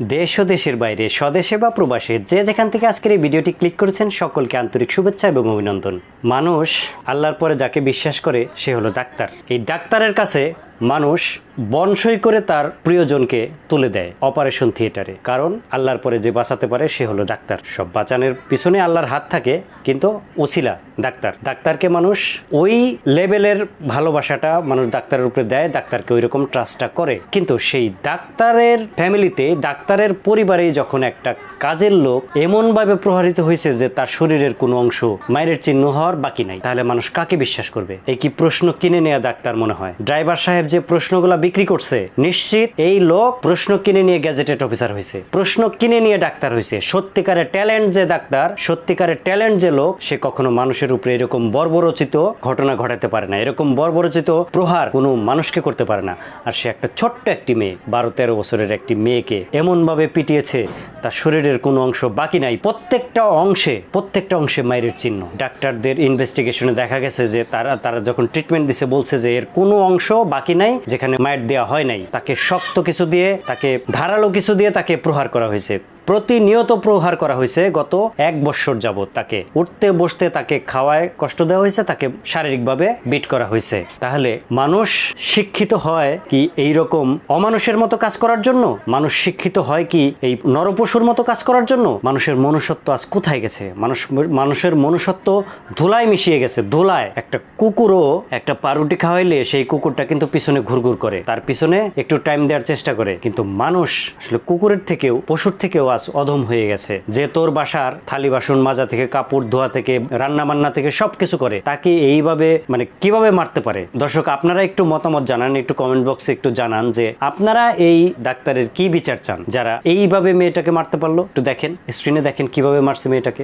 দেশ ও দেশের বাইরে, স্বদেশে বা প্রবাসে, যে যেখান থেকে আজকের এই ভিডিওটি ক্লিক করেছেন, সকলকে আন্তরিক শুভেচ্ছা এবং অভিনন্দন। মানুষ আল্লাহর পরে যাকে বিশ্বাস করে, সে হলো ডাক্তার। এই ডাক্তারের কাছে মানুষ বনসই করে তার প্রিয়জনকে তুলে দেয় অপারেশন থিয়েটারে। কারণ আল্লাহর পরে যে বাঁচাতে পারে, সে হলো ডাক্তার। সব বাঁচানোর পিছনে আল্লাহর হাত থাকে, কিন্তু ওসিলা ডাক্তার। ডাক্তারকে মানুষ ওই লেভেলের ভালোবাসাটা মানুষ ডাক্তারের উপরে দেয়, ডাক্তারকে ওই রকম ট্রাস্টটা করে। কিন্তু সেই ডাক্তারের ফ্যামিলিতে ডাক্তারের পরিবারে যখন একটা কাজের লোক এমনভাবে প্রহারিত হয়েছে যে তার শরীরের কোনো অংশ মায়ের চিহ্ন হওয়ার বাকি নাই, তাহলে মানুষ কাকে বিশ্বাস করবে? এই কি প্রশ্ন কিনে নেওয়া ডাক্তার মনে হয়? ড্রাইভার সাহেব যে প্রশ্নগুলা বিক্রি করছে। নিশ্চিত এই লোক প্রশ্ন কিনে নিয়ে গ্যাজেটেড অফিসার হয়েছে। প্রশ্ন কিনে নিয়ে ডাক্তার হয়েছে। সত্যিকারের ট্যালেন্ট যে ডাক্তার, সত্যিকারের ট্যালেন্ট যে লোক, সে কখনো মানুষের উপরে এরকম বর্বরচিত ঘটনা ঘটাতে পারে না। এরকম বর্বরচিত প্রহার কোনো মানুষকে করতে পারে না। আর সে একটা ছোট্ট একটি মেয়ে, বারো তেরো বছরের একটি মেয়েকে এমনভাবে পিটিয়েছে, তার শরীরের কোনো অংশ বাকি নাই। প্রত্যেকটা অংশে প্রত্যেকটা অংশে মায়ের চিহ্ন। ডাক্তারদের ইনভেস্টিগেশনে দেখা গেছে যে তারা তারা যখন ট্রিটমেন্ট দিছে, বলছে যে এর কোনো অংশ বাকি নাই, যেখানে মায়ের দেওয়া হয় নাই। তাকে শক্ত কিছু দিয়ে, তাকে ধারালো কিছু দিয়ে তাকে প্রহার করা হয়েছে। প্রতিনিয়ত প্রহার করা হয়েছে গত এক বছর যাবৎ তাকে। উঠতে বসতে তাকে খাওয়ায় কষ্ট দেওয়া হয়েছে, তাকে শারীরিকভাবে বিট করা হয়েছে। তাহলে মানুষ শিক্ষিত হয় কি এই রকম অমানুষের মতো কাজ করার জন্য? মানুষ শিক্ষিত হয় কি এই নরপশুর মতো কাজ করার জন্য? মানুষের মনুষ্যত্ব আজ কোথায় গেছে? মানুষ, মানুষের মনুষ্যত্ব ধুলায় মিশিয়ে গেছে। ধুলায় একটা কুকুরও একটা পাউরুটি খাওয়াইলে সেই কুকুরটা কিন্তু পিছনে ঘুরঘুর করে। তার পিছনে একটু টাইম দেওয়ার চেষ্টা করে। কিন্তু মানুষ আসলে কুকুরের থেকেও, পশুর থেকেও আজ অধম হয়ে গেছে। যে তোর বাসার থালি বাসন মাজা থেকে, কাপড় ধোয়া থেকে রান্না বান্না থেকে সবকিছু করে, তাকে এইভাবে মানে কীভাবে মারতে পারে? দর্শক, আপনারা একটু মতামত জানান, একটু কমেন্ট বক্সে একটু জানান যে আপনারা এই ডাক্তারের কি বিচার চান? যারা এইভাবে মেয়েটাকে মারতে পারল, একটু দেখেন স্ক্রিনে দেখেন কীভাবে মারছে মেয়েটাকে।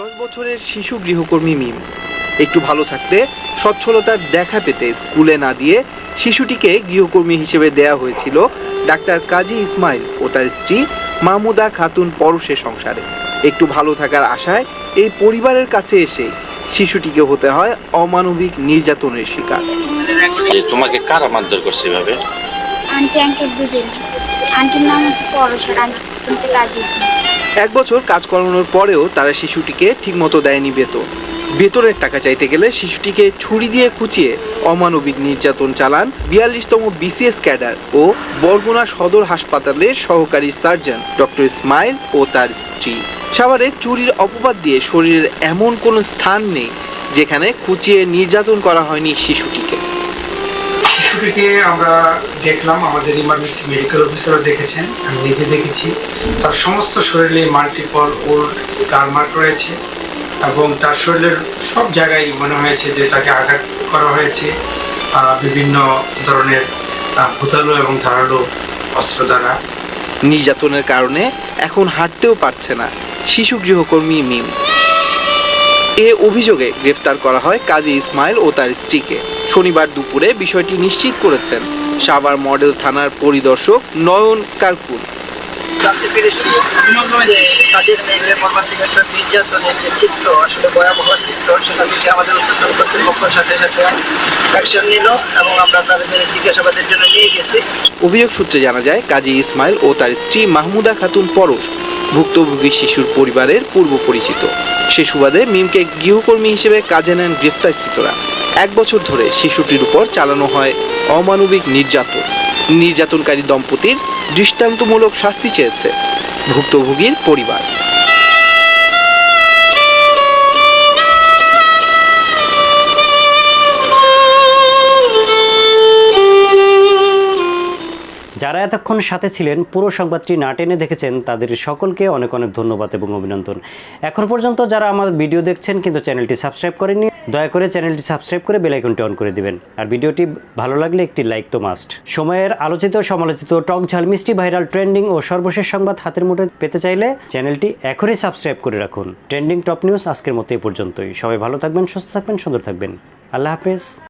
দশ বছরের শিশু গৃহকর্মী মিম, একটু ভালো থাকতে, সচ্ছলতার দেখা পেতে স্কুলে না দিয়ে শিশুটিকে গৃহকর্মী হিসেবে দেয়া হয়েছিল ডাক্তার কাজী ইসমাইল ও তার স্ত্রী মাহমুদা খাতুন পরশে সংসারে। একটু ভালো থাকার আশায় এই পরিবারের কাছে এসে শিশুটিকে হতে হয় অমানবিক নির্যাতনের শিকার। তোমাকে কারা মারধর করছে এভাবে? আন্টি আঙ্কেল দুজন আন্টির নাম হচ্ছে পরশ আর আন্টি হচ্ছে কাজী এক বছর কাজ করানোর পরেও তারা শিশুটিকে ঠিকমতো দেয়নি বেতন। বেতনের টাকা চাইতে গেলে শিশুটিকে ছুরি দিয়ে খুঁচিয়ে অমানবিক নির্যাতন চালান বিয়াল্লিশতম বিসিএস ক্যাডার ও বরগুনা সদর হাসপাতালের সহকারী সার্জন ডক্টর ইসমাইল ও তার স্ত্রী। সাভারে চুরির অপবাদ দিয়ে শরীরের এমন কোনো স্থান নেই যেখানে খুঁচিয়ে নির্যাতন করা হয়নি শিশুটিকে। শিশুটিকে আমরা দেখলাম, আমাদের ইমার্জেন্সি মেডিকেল অফিসারও দেখেছেন, আমি নিজে দেখেছি। তার সমস্ত শরীরে মাল্টিপল ওল্ড স্কার মার্ক রয়েছে। এবং তার শরীরের সব জায়গায় মনে হয়েছে যে তাকে আঘাত করা হয়েছে। বিভিন্ন ধরনের ভূতালো এবং ধারালো অস্ত্র দ্বারা। নির্যাতনের কারণে এখন হাঁটতেও পারছে না শিশু গৃহকর্মী মিম। এ অভিযোগে গ্রেফতার করা হয় কাজী ইসমাইল ও তার স্ত্রীকে। শনিবার দুপুরে বিষয়টি নিশ্চিত করেছেন সাভার মডেল থানার পরিদর্শক নয়ন কারকুন। জানতে পেরেছি যে কাজের মেয়েদের মর্মান্তিক একটা নির্যাতনের যে চিত্র, আসলে ভয়াবহ চিত্র, সেটা থেকে আমাদের উত্তর কর্তৃপক্ষের সাথে সাথে অ্যাকশন নিল এবং আমরা তাদের জিজ্ঞাসাবাদের জন্য নিয়ে গেছি। অভিযোগ সূত্রে জানা যায়, কাজী ইসমাইল ও তার স্ত্রী মাহমুদা খাতুন পরশ, ভুক্তভোগী শিশুর পরিবারের পূর্ব পরিচিত। সে সুবাদে মিমকে গৃহকর্মী হিসেবে কাজে নেন গ্রেফতারকৃতরা। এক বছর ধরে শিশুটির উপর চালানো হয় অমানবিক নির্যাতন। নির্যাতনকারী দম্পতির দৃষ্টান্তমূলক শাস্তি চেয়েছে ভুক্তভোগীর পরিবার। যারা এতক্ষণ সাথে ছিলেন, পুরো সংবাদটি না টেনে দেখেছেন, তাদের সকলকে অনেক অনেক ধন্যবাদ এবং অভিনন্দন। এখন পর্যন্ত যারা আমার ভিডিও দেখছেন, কিন্তু চ্যানেলটি সাবস্ক্রাইব করেননি, দয়া করে চ্যানেলটি সাবস্ক্রাইব করে বেল আইকনটি অন করে দিবেন। আর ভিডিওটি ভালো লাগলে একটি লাইক তো মাস্ট। সময়ের আলোচিত, সমালোচিত টক ঝাল মিষ্টি, ভাইরাল, ট্রেন্ডিং ও সর্বশেষ সংবাদ হাতের মুঠে পেতে চাইলে চ্যানেলটি এখনই সাবস্ক্রাইব করে রাখুন। ট্রেন্ডিং টপ নিউজ আজকের মতো এই পর্যন্তই। সবাই ভালো থাকবেন, সুস্থ থাকবেন, সুন্দর থাকবেন। আল্লাহ হাফেজ।